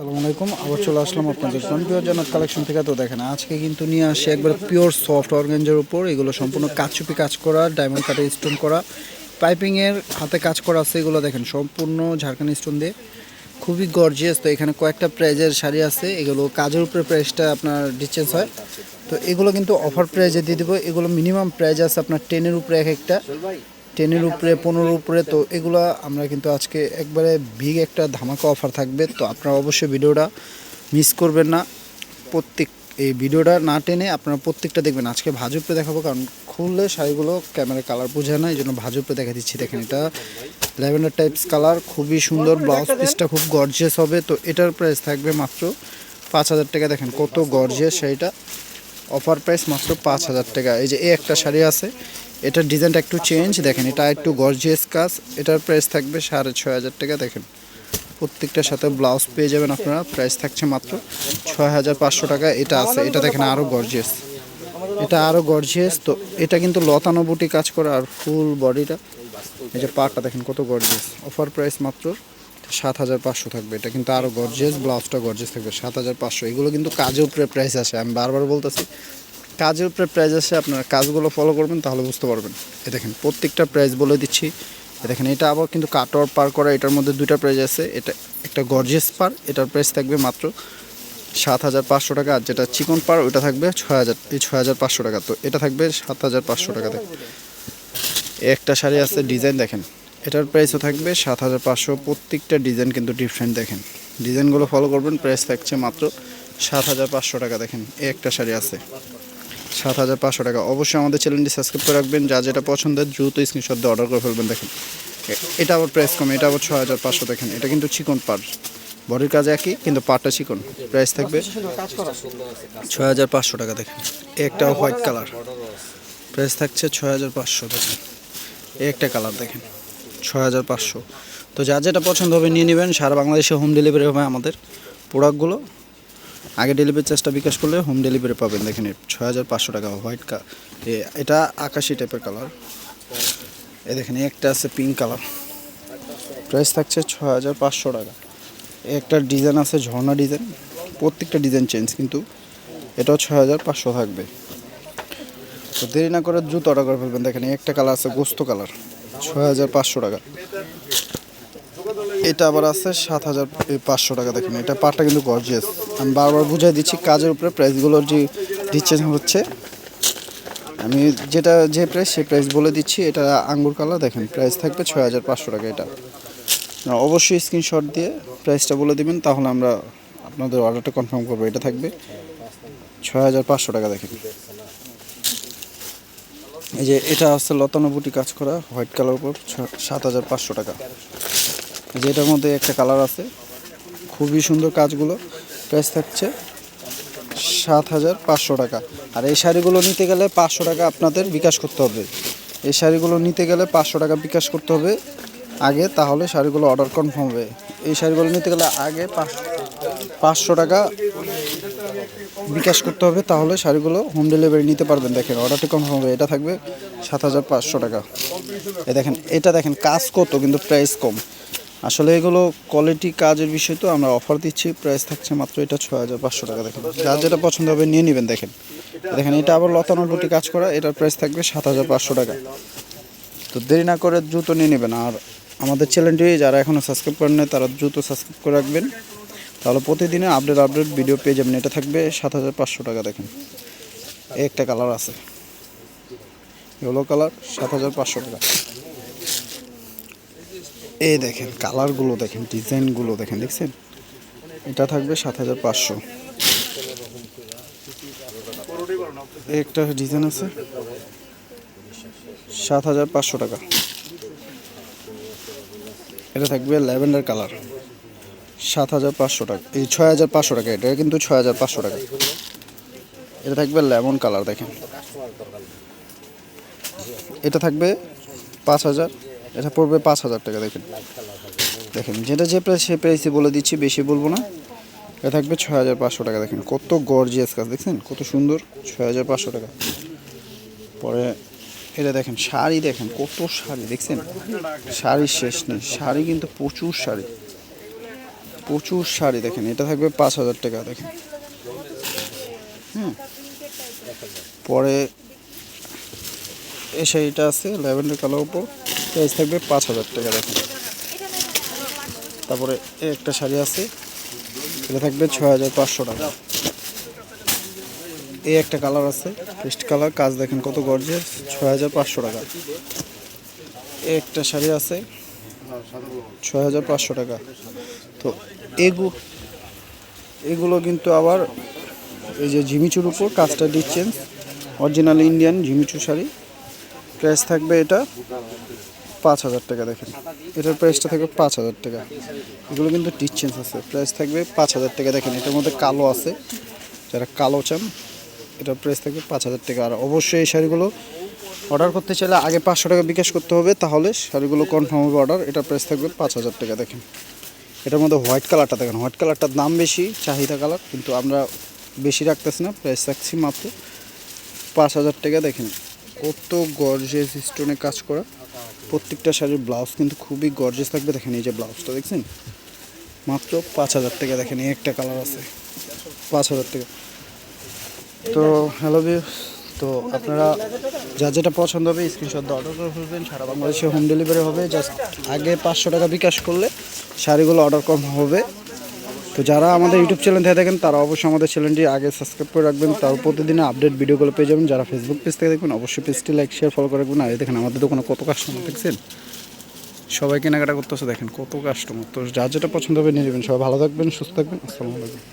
আসসালামু আলাইকুম। আবার চলে আসলাম আপনাদের পিওর কালেকশন থেকে তো দেখেন, আজকে কিন্তু নিয়ে আসি একবার পিওর সফট অর্গেঞ্জের উপর। এগুলো সম্পূর্ণ কাচুপি কাজ করা ডায়মন্ড কাটে স্টোন করা। পাইপিংয়ের হাতে কাজ করা আছে, এগুলো দেখেন সম্পূর্ণ ঝাড়খান্ড স্টোন দিয়ে। খুবই গর্জিয়াস তো এখানে কয়েকটা প্রাইজের শাড়ি আছে, এগুলো কাজের উপরে প্রাইসটা আপনার ডিসচেঞ্জ হয়। তো এগুলো কিন্তু অফার প্রাইজে দিয়ে দেবো। এগুলো মিনিমাম প্রাইজ আছে আপনার টেনের উপরে এক একটা। টেনের উপরে পনেরোর উপরে, তো এগুলো আমরা কিন্তু আজকে একবারে বিগ একটা ধামাকা অফার থাকবে। তো আপনারা অবশ্যই ভিডিওটা মিস করবেন না। প্রত্যেক, এই ভিডিওটা না টেনে আপনারা প্রত্যেকটা দেখবেন। আজকে ভাজুপে দেখাবো, কারণ খুললে শাড়িগুলো ক্যামেরা কালার বোঝা না এই জন্য ভাজুপে দেখা দিচ্ছি। দেখেন এটা ল্যাভেন্ডার টাইপস কালার খুবই সুন্দর ব্লাউজ পিসটা খুব গর্জিয়াস হবে। তো এটার প্রাইস থাকবে মাত্র পাঁচ হাজার টাকা। দেখেন কত গর্জিয়াস শাড়িটা। অফার প্রাইস মাত্র পাঁচ হাজার টাকা। এই যে এই একটা শাড়ি আছে, এটার ডিজাইনটা একটু চেঞ্জ দেখেন, এটা একটু গর্জিয়াস কাজ, এটার প্রাইস থাকবে সাড়ে ছয় হাজার টাকা, দেখেন। প্রত্যেকটার সাথে ব্লাউজ পেয়ে যাবেন আপনারা প্রাইস থাকছে মাত্র ছয় হাজার পাঁচশো টাকা, এটা আছে, এটা দেখেন আরও গর্জিয়াস এটা আরও গর্জিয়াস তো এটা কিন্তু লতানো বুটি কাজ করে, আর ফুল বডিটা এই যে পাটা দেখেন কত গর্জিয়াস অফার প্রাইস মাত্র সাত হাজার পাঁচশো থাকবে। এটা কিন্তু আরও গর্জিয়াস ব্লাউজটা গর্জিয়াস থাকবে, সাত হাজার পাঁচশো। এগুলো কিন্তু কাজের উপরে প্রাইস আসে। আমি বারবার বলতেছি, কাজের উপরে প্রাইস আসে, আপনারা কাজগুলো ফলো করবেন, তাহলে বুঝতে পারবেন। এ দেখেন, প্রত্যেকটা প্রাইস বলে দিচ্ছি। এ দেখেন, এটা আবার কিন্তু কাটওয়ার পার করা, এটার মধ্যে দুইটা প্রাইস আছে। এটা একটা গর্জিয়াস পার এটার প্রাইস থাকবে মাত্র সাত হাজার পাঁচশো টাকা। আর যেটা চিকন পার ওইটা থাকবে ছয় হাজার, এই ছয় হাজার পাঁচশো টাকা। তো এটা থাকবে সাত হাজার পাঁচশো টাকা। একটা শাড়ি আছে, ডিজাইন দেখেন। এটার প্রাইসও থাকবে সাত হাজার পাঁচশো। প্রত্যেকটা ডিজাইন কিন্তু ডিফারেন্ট দেখেন। ডিজাইনগুলো ফলো করবেন প্রাইস থাকছে মাত্র সাত হাজার পাঁচশো টাকা দেখেন। এই একটা শাড়ি আছে। সাত হাজার পাঁচশো টাকা। অবশ্যই আমাদের চ্যানেলটি সাবস্ক্রাইব করে রাখবেন। যা যেটা পছন্দের দ্রুত স্ক্রিনশট দিয়ে অর্ডার করে ফেলবেন, দেখেন। এটা আবার প্রাইস কম, এটা আবার ছ হাজার পাঁচশো দেখেন। এটা কিন্তু চিকন পার বডির কাজ একই, কিন্তু পাটটা চিকন। প্রাইস থাকবে ছয় হাজার পাঁচশো টাকা, দেখেন। একটা হোয়াইট কালার প্রাইস থাকছে ছয় হাজার পাঁচশো, দেখেন। একটা কালার দেখেন। ছয় হাজার পাঁচশো। তো যা যেটা পছন্দ হবে নিয়ে নেবেন। সারা বাংলাদেশে হোম ডেলিভারি হবে আমাদের প্রোডাক্টগুলো আগে ডেলিভারি চার্জটা বিকাশ করলে হোম ডেলিভারি পাবেন। দেখেন ছয় হাজার পাঁচশো টাকা হোয়াইট কা এটা আকাশি টাইপের কালার এ দেখেন একটা আছে পিঙ্ক কালার প্রাইস থাকছে ছয় হাজার পাঁচশো টাকা। একটা ডিজাইন আছে, ঝর্ণা ডিজাইন প্রত্যেকটা ডিজাইন চেঞ্জ কিন্তু এটাও ছয় হাজার পাঁচশো থাকবে। তো দেরি না করে দ্রুত অর্ডার করে ফেলবেন। দেখেন একটা কালার আছে গোস্ত কালার ছয় হাজার পাঁচশো টাকা। এটা আবার আছে সাত হাজার পাঁচশো টাকা, দেখেন। এটা পাটটা কিন্তু গর্জিয়াস আমি বারবার বুঝাই দিচ্ছি, কাজের উপরে প্রাইসগুলোর যে দিচ্ছে হচ্ছে, আমি যেটা যে প্রাইস সেই প্রাইস বলে দিচ্ছি। এটা আঙ্গুর কালার দেখেন প্রাইস থাকবে ছয় হাজার পাঁচশো টাকা এটা। অবশ্যই স্ক্রিনশট দিয়ে প্রাইসটা বলে দিবেন, তাহলে আমরা আপনাদের অর্ডারটা কনফার্ম করব। এটা থাকবে ছয় হাজার পাঁচশো টাকা, দেখেন। এই যে এটা হচ্ছে লতানো বুটি কাজ করা, হোয়াইট কালার উপর সাত হাজার পাঁচশো টাকা। এই যে এটার মধ্যে একটা কালার আছে, খুবই সুন্দর কাজগুলো, প্রাইস থাকছে সাত হাজার পাঁচশো টাকা। আর এই শাড়িগুলো নিতে গেলে পাঁচশো টাকা আপনাদের বিকাশ করতে হবে। এই শাড়িগুলো নিতে গেলে পাঁচশো টাকা বিকাশ করতে হবে। আগে তাহলে শাড়িগুলো অর্ডার কনফার্ম হবে। এই শাড়িগুলো নিতে গেলে আগে পাঁচ পাঁচশো টাকা বিকাশ করতে হবে, তাহলে শাড়িগুলো হোম ডেলিভারি নিতে পারবেন। দেখেন অর্ডারটি কনফার্ম হবে, এটা থাকবে সাত হাজার পাঁচশো টাকা। এ দেখেন, এটা দেখেন, কাজ কত, কিন্তু প্রাইস কম। আসলে এগুলো কোয়ালিটি কাজের বিষয় তো, আমরা অফার দিচ্ছি প্রাইস থাকছে মাত্র এটা ছয় হাজার পাঁচশো টাকা। দেখেন, যার যেটা পছন্দ হবে নিয়ে নেবেন, দেখেন। দেখেন, এটা আবার লতানোর বুটি কাজ করা, এটার প্রাইস থাকবে সাত হাজার পাঁচশো টাকা। তো দেরি না করে দ্রুত নিয়ে নেবেন, আর আমাদের চ্যানেলটি যারা এখনও সাবস্ক্রাইব করেন তারা দ্রুত সাবস্ক্রাইব করে রাখবেন। তাহলে প্রতিদিনে আপডেট আপডেট ভিডিও পেয়ে যাবেন। এটা থাকবে সাত হাজার পাঁচশো টাকা, দেখেন। একটা কালার আছে। ইয়েলো কালার সাত হাজার পাঁচশো টাকা। এই দেখেন কালারগুলো দেখেন ডিজাইনগুলো দেখেন, দেখছেন? এটা থাকবে সাত হাজার পাঁচশো। একটা ডিজাইন আছে। সাত হাজার পাঁচশো টাকা। এটা থাকবে ল্যাভেন্ডার কালার সাত হাজার পাঁচশো টাকা। এই ছয় হাজার পাঁচশো টাকা, এটা কিন্তু ছয় হাজার পাঁচশো টাকা। এটা থাকবে লেমন কালার, দেখেন। এটা থাকবে পাঁচ হাজার, এটা পড়বে পাঁচ হাজার টাকা, দেখেন। দেখেন, যেটা যে প্রাইস সেই প্রাইসে বলে দিচ্ছি, বেশি বলব না। এটা থাকবে ছয় হাজার পাঁচশো টাকা, দেখেন। কত গর্জিয়াস কাজ, দেখছেন? কত সুন্দর, ছয় হাজার পাঁচশো টাকা। পরে, এটা দেখেন, শাড়ি দেখেন, কত শাড়ি, দেখছেন? শাড়ির শেষ নেই, শাড়ি কিন্তু প্রচুর শাড়ি। প্রচুর শাড়ি দেখেন, এটা থাকবে পাঁচ হাজার টাকা, দেখেন। হুম। পরে এই শাড়িটা আছে, ল্যাভেন্ডার কালার উপর, প্রাইস থাকবে পাঁচ হাজার টাকা, দেখেন। তারপরে একটা শাড়ি আছে, এটা থাকবে ছয় হাজার পাঁচশো টাকা। এই একটা কালার আছে, পেস্ট কালার, কাজ দেখেন কত গর্জেস ছয় হাজার পাঁচশো টাকা। এই একটা শাড়ি আছে, ছয় হাজার পাঁচশো টাকা। তো এগু, এগুলো কিন্তু আবার এই যে ঝিমিচুর উপর কাজটা দিচ্ছেন। অরিজিনাল ইন্ডিয়ান ঝিমিচু শাড়ি। প্রাইস থাকবে এটা পাঁচ হাজার টাকা, দেখেন। এটার প্রাইসটা থাকবে পাঁচ হাজার টাকা। এগুলো কিন্তু ডিসচেন্স আছে প্রাইস থাকবে পাঁচ হাজার টাকা। দেখেন, এটার মধ্যে কালো আছে। যারা কালো চান, এটার প্রাইস থাকবে পাঁচ হাজার টাকা। আর অবশ্যই এই শাড়িগুলো অর্ডার করতে চাইলে আগে পাঁচশো টাকা বিকাশ করতে হবে, তাহলে শাড়িগুলো কনফার্ম হবে অর্ডার এটার প্রাইস থাকবে পাঁচ হাজার টাকা, দেখেন। এটার মধ্যে হোয়াইট কালারটা দেখেন, হোয়াইট কালারটার দাম বেশি, চাহিদা কালার, কিন্তু আমরা বেশি রাখতেছি না, প্রাইস রাখছি মাত্র পাঁচ হাজার টাকা। দেখেন কত গর্জেস স্টোনে কাজ করা। প্রত্যেকটা শাড়ির ব্লাউজ কিন্তু খুবই গর্জেস থাকবে। দেখেন এই যে ব্লাউজটা দেখছেন? মাত্র পাঁচ হাজার টাকা। দেখেন একটা কালার আছে। পাঁচ হাজার টাকা। তো হ্যালো ভিউ তো আপনারা যা যেটা পছন্দ হবে স্ক্রিনশট অর্ডার করে ফেলবেন। সারা বাংলাদেশে হোম ডেলিভারি হবে। জাস্ট আগে পাঁচশো টাকা বিকাশ করলে শাড়িগুলো অর্ডার কম হবে। তো যারা আমাদের ইউটিউব চ্যানেল থেকে দেখেন, তারা অবশ্যই আমাদের চ্যানেলটি আগে সাবস্ক্রাইব করে রাখবেন। তার প্রতিদিনে আপডেট ভিডিওগুলো পেয়ে যাবেন। যারা ফেসবুক পেজ থেকে দেখবেন, অবশ্যই পেজটি লাইক শেয়ার ফলো করে রাখবেন। আর দেখেন, আমাদের দোকানে কত কাস্টমার দেখছেন? সবাই কেনাকাটা করতেছে, দেখেন কত কাস্টমার তো যার যেটা পছন্দ হবে নিয়ে যাবেন সবাই ভালো থাকবেন, সুস্থ থাকবেন। আসসালামু আলাইকুম।